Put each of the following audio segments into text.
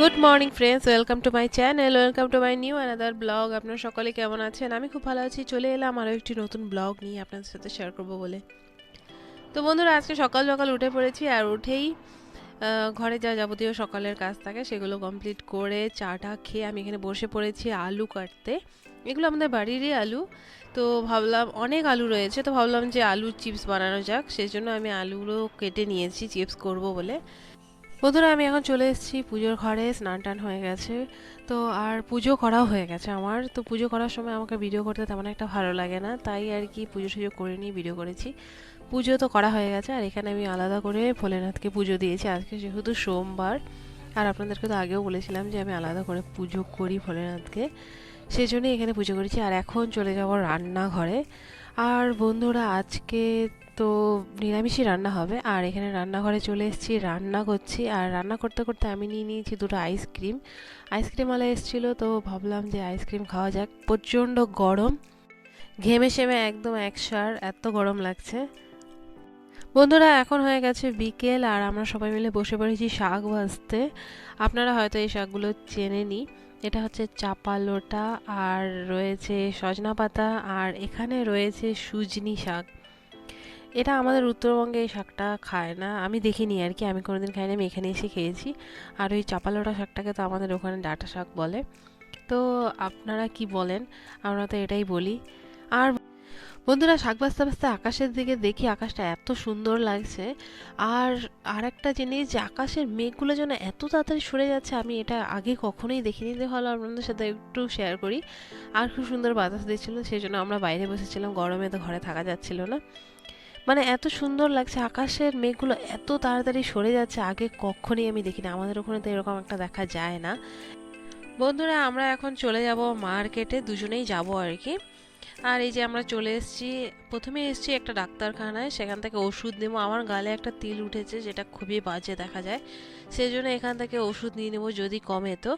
Good morning friends welcome to my channel welcome to my new another blog আপনার সকলে কেমন আছেন? আমি খুব ভালো আছি। চলে এলাম আরও একটি নতুন ব্লগ নিয়ে আপনাদের সাথে শেয়ার করব বলে। তো বন্ধুরা, আজকে সকাল সকাল উঠে পড়েছি আর উঠেই ঘরে যা যাবতীয় সকালের কাজ থাকে সেগুলো কমপ্লিট করে চাটা খেয়ে আমি এখানে বসে পড়েছি আলু কাটতে। এগুলো আমাদের বাড়িরই আলু। তো ভাবলাম অনেক আলু রয়েছে। তো ভাবলাম যে আলুর চিপস বানানো যাক। সেই জন্য আমি আলুগুলো কেটে নিয়েছি চিপস করব বলে। বন্ধুরা, আমি এখন চলে এসেছি পুজোর ঘরে, স্নান টান হয়ে গেছে। তো আর পুজো করাও হয়ে গেছে আমার। তো পুজো করার সময় আমাকে ভিডিও করতে তেমন একটা ভালো লাগে না, তাই আর কি পুজো সুজো করে নিয়ে ভিডিও করেছি। পুজো তো করা হয়ে গেছে, আর এখানে আমি আলাদা করে ভোলেনাথকে পুজো দিয়েছি। আজকে যেহেতু সোমবার, আর আপনাদেরকে তো আগেও বলেছিলাম যে আমি আলাদা করে পুজো করি ভোলেনাথকে। সেই জন্যই এখানে পুজো করেছি। আর এখন চলে যাব রান্নাঘরে। আর বন্ধুরা, আজকে তো নিরামিষই রান্না হবে। আর এখানে রান্নাঘরে চলে এসেছি, রান্না করছি। আর রান্না করতে করতে আমি নিয়ে নিয়েছি দুটো আইসক্রিম আইসক্রিমওয়ালা এসেছিল, তো ভাবলাম যে আইসক্রিম খাওয়া যাক। প্রচণ্ড গরম, ঘেমে সেমে একদম একসার এত গরম লাগছে। বন্ধুরা, এখন হয়ে গেছে বিকেল, আর আমরা সবাই মিলে বসে পড়েছি শাক ভাজতে। আপনারা হয়তো এই শাকগুলো চেনে চেনেনি এটা হচ্ছে চাপা লোটা, আর রয়েছে সজনা পাতা, আর এখানে রয়েছে সুজনি শাক। এটা আমাদের উত্তরবঙ্গে এই শাকটা খায় না। আমি দেখিনি আর কি, আমি কোনোদিন খাইনি, আমি এখানে এসে খেয়েছি। আর ওই চাপালোটা শাকটাকে তো আমাদের ওখানে ডাঁটা শাক বলে। তো আপনারা কি বলেন? আমরা তো এটাই বলি। আর বন্ধুরা, শাক বাজতে বাজতে আকাশের দিকে দেখি আকাশটা এত সুন্দর লাগছে। আর আর একটা জিনিস যে আকাশের মেঘগুলো যেন এত তাড়াতাড়ি সরে যাচ্ছে, আমি এটা আগে কখনোই দেখিনি। যে ভালো আপনাদের সাথে একটু শেয়ার করি। আর খুব সুন্দর বাতাস দিচ্ছিল, সেই জন্য আমরা বাইরে বসেছিলাম। গরমে তো ঘরে থাকা যাচ্ছিল না। মানে এত সুন্দর লাগছে, আকাশের মেঘগুলো এত তাড়াতাড়ি সরে যাচ্ছে, আগে কখনই আমি দেখিনি, আমাদের ওখানে তো এরকম একটা দেখা যায় না। বন্ধুরা, আমরা এখন চলে যাব মার্কেটে, দুজনেই যাব আর কি। আর এই যে আমরা চলে এসেছি প্রথমে এসেছি একটা ডাক্তারখানায়, সেখান থেকে ওষুধ নেব। আমার গালে একটা তিল উঠেছে, যেটা খুবই বাজে দেখা যায়। সেই জন্য এখান থেকে ওষুধ নিয়ে নেব যদি কমে তো।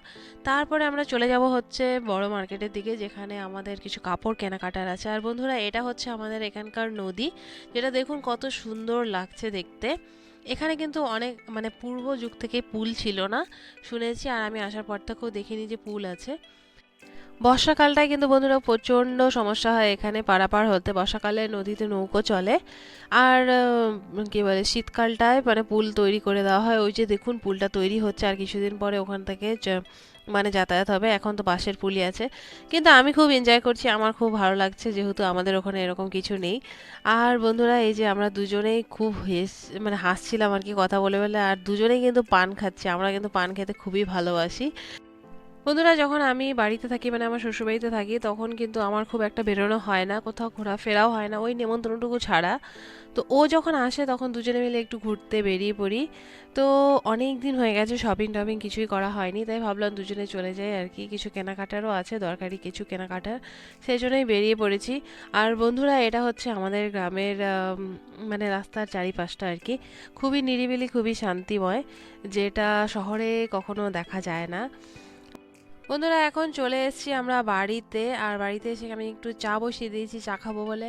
তারপরে আমরা চলে যাব হচ্ছে বড় মার্কেটের দিকে, যেখানে আমাদের কিছু কাপড় কেনাকাটার আছে। আর বন্ধুরা, এটা হচ্ছে আমাদের এখানকার নদী, যেটা দেখুন কত সুন্দর লাগছে দেখতে। এখানে কিন্তু অনেক মানে পূর্ব যুগ থেকে পুল ছিল না, শুনেছি। আর আমি আসার পর থেকেও দেখিনি যে পুল আছে। বর্ষাকালটায় কিন্তু বন্ধুরা প্রচণ্ড সমস্যা হয় এখানে পারাপার হতে। বর্ষাকালে নদীতে নৌকো চলে। আর কি বলে, শীতকালটায় মানে পুল তৈরি করে দেওয়া হয়। ওই যে দেখুন, পুলটা তৈরি হচ্ছে। আর কিছুদিন পরে ওখান থেকে মানে যাতায়াত হবে। এখন তো বাঁশের পুলই আছে। কিন্তু আমি খুব এনজয় করছি। আমার খুব ভালো লাগছে যেহেতু আমাদের ওখানে এরকম কিছু নেই। আর বন্ধুরা, এই যে আমরা দুজনেই খুব হেস মানে হাসছিলাম আর কি কথা বলে বলে। আর দুজনেই কিন্তু পান খাচ্ছি। আমরা কিন্তু পান খেতে খুবই ভালোবাসি। বন্ধুরা, যখন আমি বাড়িতে থাকি মানে আমার শ্বশুরবাড়িতে থাকি, তখন কিন্তু আমার খুব একটা বেরোনো হয় না, কোথাও ঘোরাফেরাও হয় না, ওই নেমন্তন্নটুকু ছাড়া। তো ও যখন আসে, তখন দুজনে মিলে একটু ঘুরতে বেরিয়ে পড়ি। তো অনেক দিন হয়ে গেছে শপিং টপিং কিছুই করা হয়নি, তাই ভাবলাম দুজনে চলে যাই আর কি। কিছু কেনাকাটারও আছে, দরকারি কিছু কেনাকাটার, সেই জন্যই বেরিয়ে পড়েছি। আর বন্ধুরা, এটা হচ্ছে আমাদের গ্রামের মানে রাস্তার চারিপাশটা আর কি। খুবই নিরিবিলি, খুবই শান্তিময়, যেটা শহরে কখনো দেখা যায় না। বন্ধুরা, এখন চলে এসেছি আমরা বাড়িতে। আর বাড়িতে এসে আমি একটু চা বসিয়ে দিয়েছি, চা খাব বলে।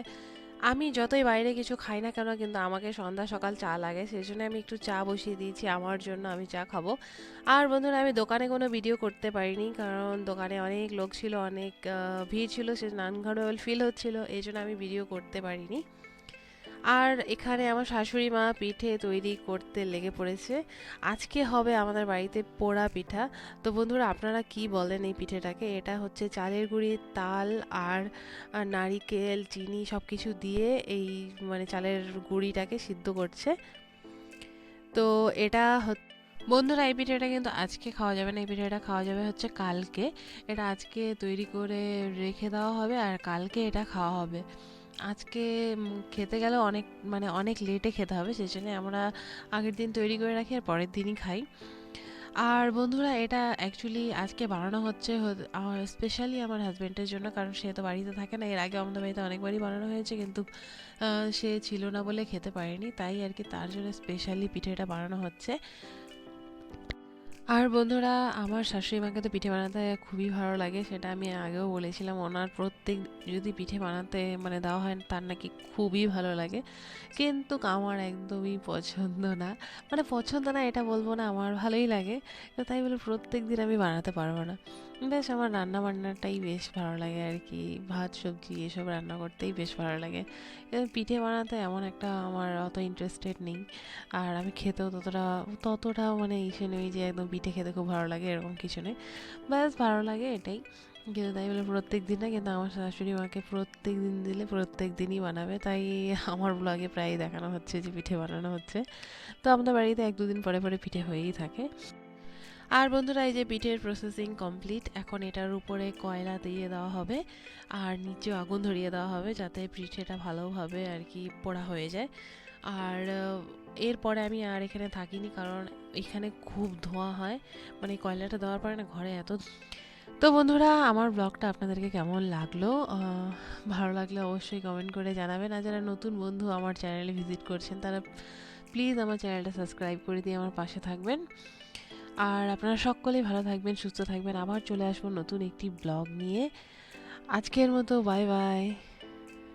আমি যতই বাইরে কিছু খাই না কেন, কিন্তু আমাকে সন্ধ্যা সকাল চা লাগে। সেই জন্য আমি একটু চা বসিয়ে দিয়েছি আমার জন্য, আমি চা খাব। আর বন্ধুরা, আমি দোকানে কোনো ভিডিও করতে পারিনি, কারণ দোকানে অনেক লোক ছিল, অনেক ভিড় ছিল, সে আনকমফোর্টেবল ফিল হচ্ছিল, এই জন্য আমি ভিডিও করতে পারিনি। আর এখানে আমার শাশুড়ি মা পিঠে তৈরি করতে লেগে পড়েছে। আজকে হবে আমাদের বাড়িতে পোড়া পিঠা। তো বন্ধুরা, আপনারা কি বলেন এই পিঠেটাকে? এটা হচ্ছে চালের গুঁড়ি, তাল আর নারিকেল, চিনি সব কিছু দিয়ে এই মানে চালের গুঁড়িটাকে সিদ্ধ করছে। তো এটা বন্ধুরা, এই পিঠেটা কিন্তু আজকে খাওয়া যাবে না। এই পিঠেটা খাওয়া যাবে হচ্ছে কালকে। এটা আজকে তৈরি করে রেখে দেওয়া হবে আর কালকে এটা খাওয়া হবে। আজকে খেতে গেলে অনেক মানে অনেক লেটে খেতে হবে, সেই জন্য আমরা আগের দিন তৈরি করে রাখি আর পরের দিনই খাই। আর বন্ধুরা, এটা অ্যাকচুয়ালি আজকে বানানো হচ্ছে স্পেশালি আমার হাজব্যান্ডের জন্য, কারণ সে তো বাড়িতে থাকে না, এর আগে আমাদের বাড়িতে অনেকবারই বানানো হয়েছে, কিন্তু সে ছিল না বলে খেতে পারেনি, তাই আর কি তার জন্য স্পেশালি পিঠেটা বানানো হচ্ছে। আর বন্ধুরা, আমার শাশুড়ি মাকে তো পিঠে বানাতে খুবই ভালো লাগে, সেটা আমি আগেও বলেছিলাম। ওনার প্রত্যেক যদি পিঠে বানাতে মানে দেওয়া হয়, তার নাকি খুবই ভালো লাগে। কিন্তু আমার একদমই পছন্দ না। মানে পছন্দ না, এটা বলব না, আমার ভালোই লাগে। তাই বলে প্রত্যেক দিন আমি বানাতে পারব না। বেশ, আমার রান্না বান্নাটাই বেশ ভালো লাগে আর কি ভাত, সবজি এসব রান্না করতেই বেশ ভালো লাগে। পিঠে বানাতে এমন একটা আমার অত ইন্টারেস্টেড নেই। আর আমি খেতেও ততটা ততটা মানে ইসে নেই যে একদম পিঠে খেতে খুব ভালো লাগে এরকম কিছু নেই। ব্যাস ভালো লাগে এটাই। কিন্তু তাই বলে প্রত্যেক দিন না, কিন্তু আমার শাশুড়ি মাকে প্রত্যেক দিন দিলে প্রত্যেক দিনই বানাবে। তাই আমার ব্লগে প্রায় দেখানো হচ্ছে যে পিঠে বানানো হচ্ছে। তো আমাদের বাড়িতে এক দুদিন পরে পরে পিঠে হয়েই থাকে। আর বন্ধুরা, এই যে পিঠের প্রসেসিং কমপ্লিট এখন এটার উপরে কয়লা দিয়ে দেওয়া হবে আর নিচে আগুন ধরিয়ে দেওয়া হবে যাতে পিঠেটা ভালোভাবে আর কি পোড়া হয়ে যায়। আর এরপরে আমি আর এখানে থাকিনি কারণ এখানে খুব ধোঁয়া হয় মানে কয়লাটা দেওয়ার পরে না ঘরে এত তো বন্ধুরা, আমার ব্লগটা আপনাদেরকে কেমন লাগল? ভালো লাগলে অবশ্যই কমেন্ট করে জানাবেন। আর যারা নতুন বন্ধু আমার চ্যানেলে ভিজিট করছেন, তারা প্লিজ আমার চ্যানেলটা সাবস্ক্রাইব করে দিয়ে আমার পাশে থাকবেন। আর আপনারা সকলেই ভালো থাকবেন, সুস্থ থাকবেন। আবার চলে আসব নতুন একটি ব্লগ নিয়ে। আজকের মতো বাই বাই